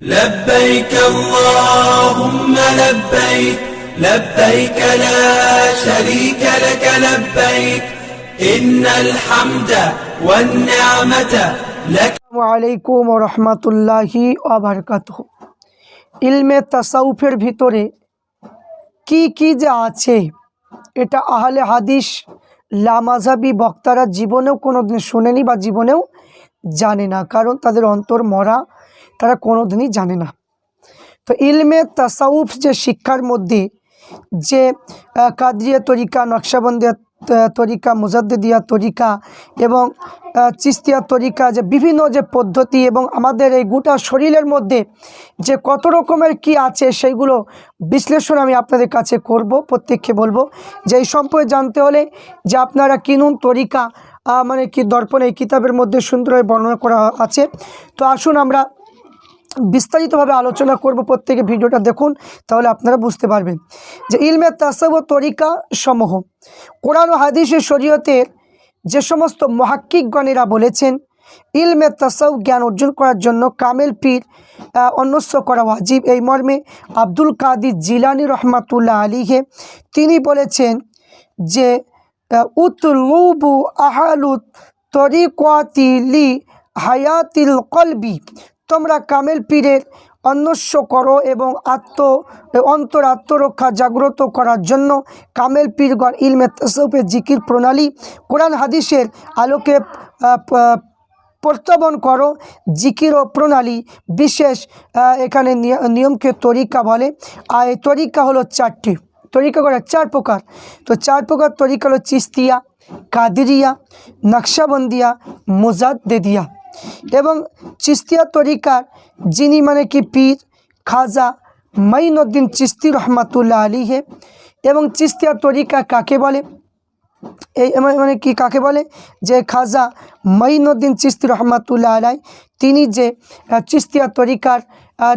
لبيك اللهم لبيك لبيك لا شريك لك لبيك إن الحمد والنعمة لك আলাইকুম রহমতুল্লাহি আবরকাত ইলমে তাসাউফের ভিতরে কি কি যে আছে এটা আহলে হাদিস লামাজাবি বক্তারা জীবনেও কোনো দিন শোনেনি বা জীবনেও জানে না কারণ তাদের অন্তর মরা তারা কোনো দিনই জানে না। তো ইলমে তাসাউফ যে শিক্ষার মধ্যে, যে কাদরিয়া তরিকা, নকশাবন্দিয়া তরিকা, মুজাদ্দিদিয়া তরিকা এবং চিস্তিয়া তরিকা যে বিভিন্ন যে পদ্ধতি এবং আমাদের এই গোটা শরীরের মধ্যে যে কত রকমের কি আছে সেইগুলো বিশ্লেষণ আমি আপনাদের কাছে করব, প্রত্যেককে বলব। যে এই সম্পর্কে জানতে হলে যে আপনারা কিনুন তরিকা মানে কি দর্পণ এই কিতাবের মধ্যে সুন্দরভাবে বর্ণনা করা আছে। তো আসুন আমরা বিস্তারিতভাবে আলোচনা করব প্রত্যেকে ভিডিওটা দেখুন, তাহলে আপনারা বুঝতে পারবেন। যে ইলমে তাসব ও তরিকা সমূহ, কোরআন ও হাদিসের শরীয়তের যে সমস্ত মহাক্কিকগণেরা বলেছেন, ইলমে তাসাউ জ্ঞান অর্জন করার জন্য কামেল পীর অন্যস্য করা ওয়াজিব। এই মর্মে আব্দুল কাদির জিলানি রহমাতুল্লাহ আলীহে তিনি বলেছেন যে উতলুবু আহালুত তরিকাতিলি হায়াতিল কলবি তোমরা কামেল পীরের অন্বেষ্য করো এবং আত্ম, অন্তর আত্মরক্ষা জাগ্রত করার জন্য কামেল পীরগণ ইলমে তসৌফের জিকির প্রণালী কোরআন হাদিসের আলোকে প্রত্যাবন করো, জিকির ও প্রণালী বিশেষ এখানে নিয়- নিয়মকে তরিকা বলে। আর এই তরিকা হলো চারটি। তরিকা করে চার প্রকার। তো চার প্রকার তরিকা হলো চিস্তিয়া, কাদিরিয়া, নকশাবন্দিয়া, মুজাদ্দেদিয়া। এবং চিস্তিয়া তরিকার, যিনি মানে কি পীর খাজা মাইনুদ্দিন চিস্তি রহমাতুল্লাহ আলীহে এবং চিস্তিয়া তরিকা কাকে বলে? এই মানে- কি কাকে বলে? যে খাজা মাইনুদ্দিন চিস্তি রহমাতুল্লাহ আলাই তিনি যে চিস্তিয়া তরিকার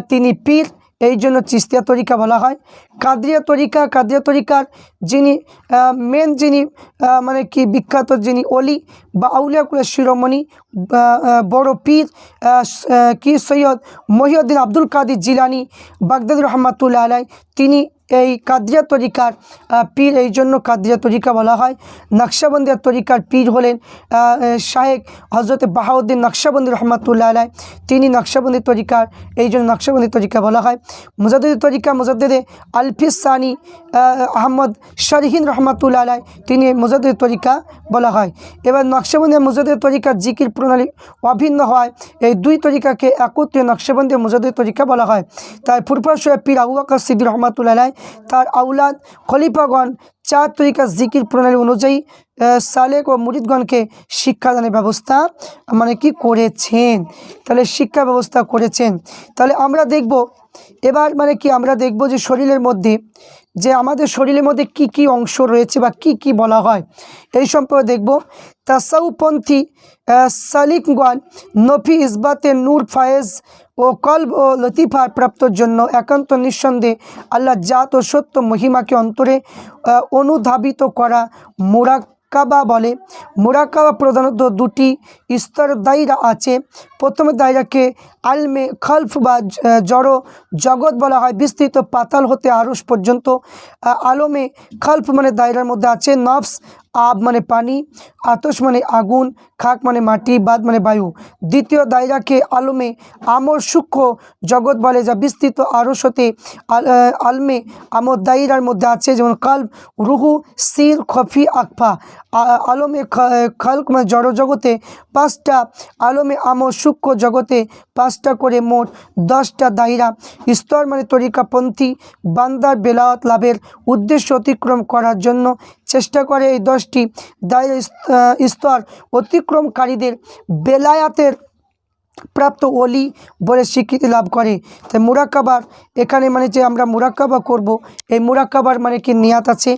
তিনি পীর এই জন্য চিস্তিয়া তরিকা বলা হয়। কাদ্রিয়া তরিকা, কাদ্রিয়া তরিকার যিনি মেন যিনি মানে কি বিখ্যাত যিনি অলি বা আউলিয়াকুলের শিরোমণি বড় পীর কি Syed Mohiuddin Abdul Qadir Jilani, Baghdad রহমাতুল্লাহ আলাই তিনি এই কাদরিয়া তরিকার পীর এই জন্য কাদরিয়া তরিকা বলা হয়। নকশাবন্দিয়া তরিকার পীর হলেন শাহেক হজরত বাহাউদ্দিন নকশাবন্দি রহমাতুল্লাহ আলাই তিনি নকশাবন্দি তরিকার এই জন্য নকশাবন্দি তরিকা বলা হয়। মুজাদ্দিদ তরিকা মুজাদ্দিদে আলফিস সানি আহ, আহমদ শরহিন রহমাতুল্লাহ আলাই তিনি মুজাদ্দিদ তরিকা বলা হয়। এবার নকশাবন্দি মুজাদ্দিদ তরিকার জিকির প্রণালী অভিন্ন হয়। এই দুই তরিকাকে একত্রে নকশাবন্দি মুজাদ্দিদ তরিকা বলা হয়। তাই ফুরফা সোহেব পীর আবু বকর সিদ্দিক রহমাতুল্লাহ আলাই তার আউলাদ খলিফাগণ চার তরিকা জিকির প্রণালী অনুযায়ী সালেক ও মুরিদগণকে শিক্ষাদানের ব্যবস্থা মানে কি করেছেন? তাহলে শিক্ষা ব্যবস্থা করেছেন। তাহলে আমরা দেখব, এবার মানে কি আমরা দেখব যে শরীরের মধ্যে যে আমাদের শরীরের মধ্যে কি কি অংশ রয়েছে বা কি কি বলা হয়, এই সম্পর্কে দেখব। তাসাউপন্থী সালিকগণ নফি ইসবাতে নূর ফায়েজ ও কলব ও লতিফা প্রাপ্তর জন্য একান্ত নিঃসন্দেহে আল্লাহ জাত ও সত্য মহিমাকে অন্তরে অনুধাবিত করা মুরাক্কাবা বলে। মুরাক্কাবা প্রধানত দুটি স্তর দায়রা আছে। প্রথমে দায়রাকে আলমে খলফ বা জড় জগৎ বলা হয়। বিস্তৃত পাতাল হতে আরস পর্যন্ত। আলমে খলফ মানে দায়রার মধ্যে আছে নফস, আব মানে পানি, আতস মানে আগুন, খাক মানে মাটি, বাদ মানে বায়ু। দ্বিতীয় দায়রাকে আলমে আমর সূক্ষ্ম জগৎ বলে, যা বিস্তৃত আরস হতে আলমে আমর দায়রার মধ্যে আছে, যেমন কাল রুহু, সির, খফি, আকফা। আলমে খ- খালক মানে জড় জগতে পাঁচটা আলমে আমর সূক্ষ্ম জগতে পাঁচটা করে মোট দশটা দায়রা স্তর মানে তরিকাপন্থী, বান্দার বেলাওয়াত লাভের উদ্দেশ্য অতিক্রম করার জন্য চেষ্টা করে এই দশটি দায়রা স্তর অতিক্রমকারীদের বেলায়াতের প্রাপ্ত অলি বলে স্বীকৃতি লাভ করে। তাই মুরাক্কাবার এখানে মানে যে আমরা মুরাক্কাবা করব, এই মুরাক্কাবার মানে কি নিয়াত আছে?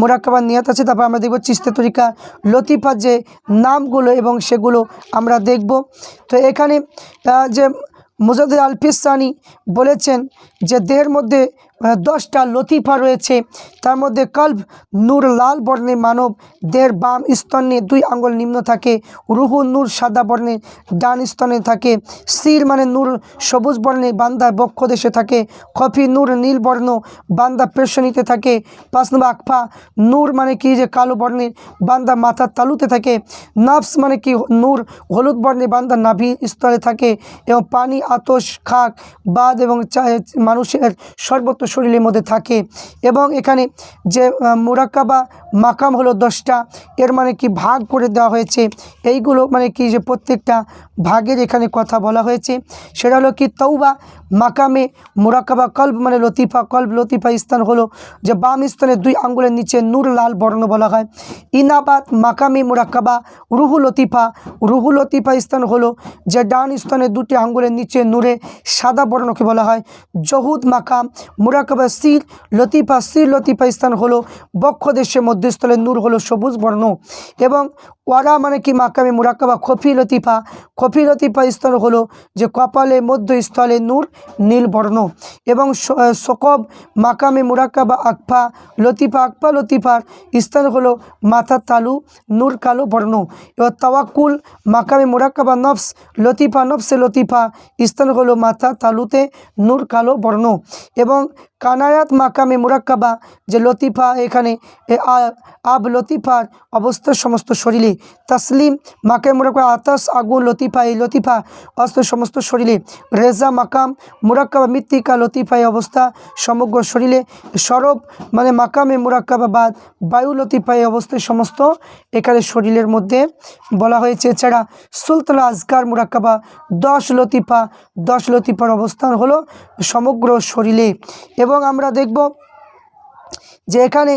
মুরাক্কাবার নিয়াত আছে, তারপর আমরা দেখব চিস্তে তরিকা, লতিফার যে নামগুলো এবং সেগুলো আমরা দেখব। তো এখানে যে মুজাদ আলফিসানি বলেছেন যে দেহের মধ্যে দশটা লতিফা রয়েছে। তার মধ্যে কল্ব, নূর, লাল বর্ণে মানব দের বাম স্তনে দুই আঙ্গুল নিম্ন থাকে, রুহু, নূর, সাদা বর্ণে ডান স্তনে থাকে সির মানে নূর, সবুজ বর্ণে বান্দা বক্ষ দেশে থাকে কফি নূর, নীল বর্ণ বান্দা পেশনিতে থাকে, পাঁচ নম্বর আকফা নূর মানে কি যে কালো বর্ণের বান্দা মাথার তালুতে থাকে, নাফস মানে কি নূর, হলুদ বর্ণে বান্দা নাভি স্তরে থাকে, এবং পানি, আতস, খাক, বাদ এবং মানুষের সর্বত্র শরীরের মধ্যে থাকে এবং এখানে যে মুরাক্কা বা মাকাম হলো দশটা। এর মানে কি ভাগ করে দেওয়া হয়েছে। এইগুলো মানে কি যে প্রত্যেকটা ভাগের এখানে কথা বলা হয়েছে। সেটা হলো কি তৌবা মাকামে মুরাক্কাবা কল্ব মানে লতিফা কল্ব, লতিফা স্থান হলো যে বাম স্থানে দুই আঙ্গুলের নিচে নূর, লাল বর্ণ বলা হয়। ইনাবাদ মাকামে মুরাক্কাবা রুহু লতিফা রুহু লতিফা স্থান হলো যে ডান স্থানে দুটি আঙ্গুলের নিচে নূরে সাদা বর্ণকে বলা হয়। জহুদ মাকাম মুরাক্কাবা সির লতিফা সির লতিফা স্থান হলো বক্ষ দেশের মধ্যস্থলে নূর হলো সবুজ বর্ণ। এবং ওয়ারা মানে কি মাকামে মুরাক্কাবা খফি লতিফা খফি লতিফা স্তর হলো যে কপালে মধ্যস্থলে নূর নীল বর্ণ এবং সকব, মাকামে মুরাক্কা বা আকফা, লতিফা, আকফা, লতিফার স্থান হলো মাথা তালু, নূর কালো বর্ণ। এবার তাওয়াক্কুল, মাকামে মুরাক্কা বা নফস, লতিফা, নফসে লতিফা, স্থান হলো মাথা তালুতে নূর কালো বর্ণ। এবং কানায়াত মাকামে মুরাক্কাবা, যে লতিফা এখানে আব লতিফার অবস্থা সমস্ত শরীরে। তাসলিম মাকামে মুরাক্কাবা, আতাস আগুন লতিফা, এই লতিফা অস্ত সমস্ত শরীরে। রেজা মাকাম মুরাক্কাবা, মৃত্তিকা লতিফা এই অবস্থা সমগ্র শরীরে। সরব মানে মাকামে মুরাক্কাবা বাদ, বায়ু লতিফা এই অবস্থায় সমস্ত এখানে শরীরের মধ্যে বলা হয়েছে। এছাড়া সুলতান আজকার মুরাক্কাবা দশ লতিফা, দশ লতিফার অবস্থান হলো সমগ্র শরীরে। এবং আমরা দেখব যে এখানে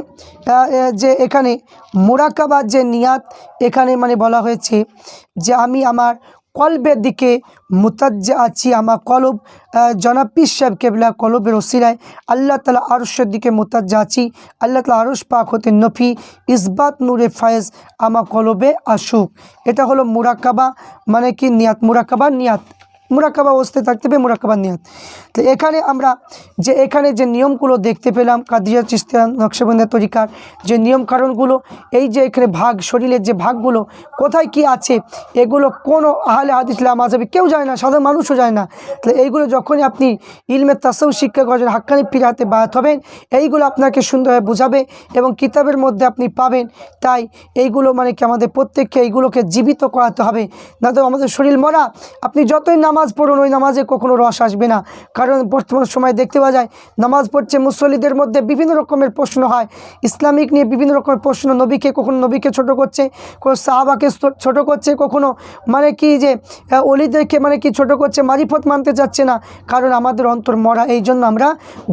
যে এখানে মোরাকাবার যে নিয়াত, এখানে মানে বলা হয়েছে যে আমি আমার কলবের দিকে মুতাজ্জা আছি, আমার কলব জনাব সাহেব কেবলা কলবের ওসিলায় আল্লাহ তালা আরশের দিকে মুতাজ্জা আছি, আল্লাহ তালা আরশ পাক হতে নফি, ইসবাত নূরে ফায়েজ আমার কলবে আসুক। এটা হলো মুরাকাবা মানে কি নিয়াত মুরাকাবা নিয়াত। মুরাকাবা অবস্থায় থাকতে হবে মুরাকাবা নিয়াত। তো এখানে আমরা যে এখানে যে নিয়মগুলো দেখতে পেলাম, কাদিয়া, চিস্তিয়া, নকশবন্দিয়া তরিকার যে নিয়ম কারণগুলো, এই যে এখানে ভাগ, শরীরের যে ভাগগুলো, কোথায় কি আছে, এগুলো কোনো আহলে হাদিস মাঝাবি কেউ যায় না, সাধারণ মানুষও যায় না। তাহলে এইগুলো যখনই আপনি ইলমের তাসেও শিক্ষা করেন হাক্কানি পিরাতে বায়াত হবেন, এইগুলো আপনাকে সুন্দরভাবে বোঝাবে এবং কিতাবের মধ্যে আপনি পাবেন। তাই এইগুলো মানে কি আমাদের প্রত্যেককে এইগুলোকে জীবিত করাতে হবে। না তো আমাদের শরীর মরা, আপনি যতই নামাজ পড়ুন, ওই নামাজে কখনো রস আসবে না। কারণ বর্তমান সময় দেখতে পাওয়া যায়, নামাজ পড়ছে মুসল্লিদের মধ্যে বিভিন্ন রকমের প্রশ্ন হয়। ইসলামিক নিয়ে বিভিন্ন রকমের প্রশ্ন, নবীকে কখনো নবীকে ছোট করছে কোনো সাহাবাকে ছোট করছে, কখনো মানে কি যে অলিদেরকে মানে কি ছোট করছে, মারিফত মানতে চাচ্ছে না। কারণ আমাদের অন্তর মরা, এই জন্য আমরা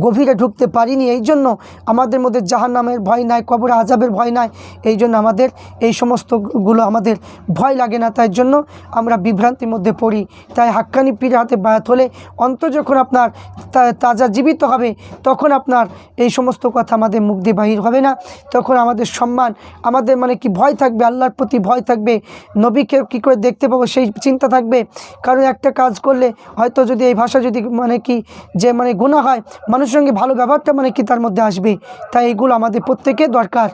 গভীরে ঢুকতে পারিনি। এই জন্য আমাদের মধ্যে জাহান নামের ভয় নাই, কবর আজাবের ভয় নাই। এই জন্য আমাদের এই সমস্তগুলো আমাদের ভয় লাগে না। তাই জন্য আমরা বিভ্রান্তির মধ্যে পড়ি। তাই হাক্কানি পীর হাতে বায়াত হলে অন্তর যখন আপনার তাজা জীবিত হবে, তখন আপনার এই সমস্ত কথা আমাদের মুখ দিয়ে বাহির হবে না। তখন আমাদের সম্মান, আমাদের মানে কি ভয় থাকবে, আল্লাহর প্রতি ভয় থাকবে। নবীকে কী করে দেখতে পাবো সেই চিন্তা থাকবে। কারণ একটা কাজ করলে হয়তো যদি এই ভাষা যদি মানে কি যে মানে গুণা হয়, মানুষের সঙ্গে ভালো ব্যবহারটা মানে কি তার মধ্যে আসবে। তাই এগুলো আমাদের প্রত্যেকে দরকার।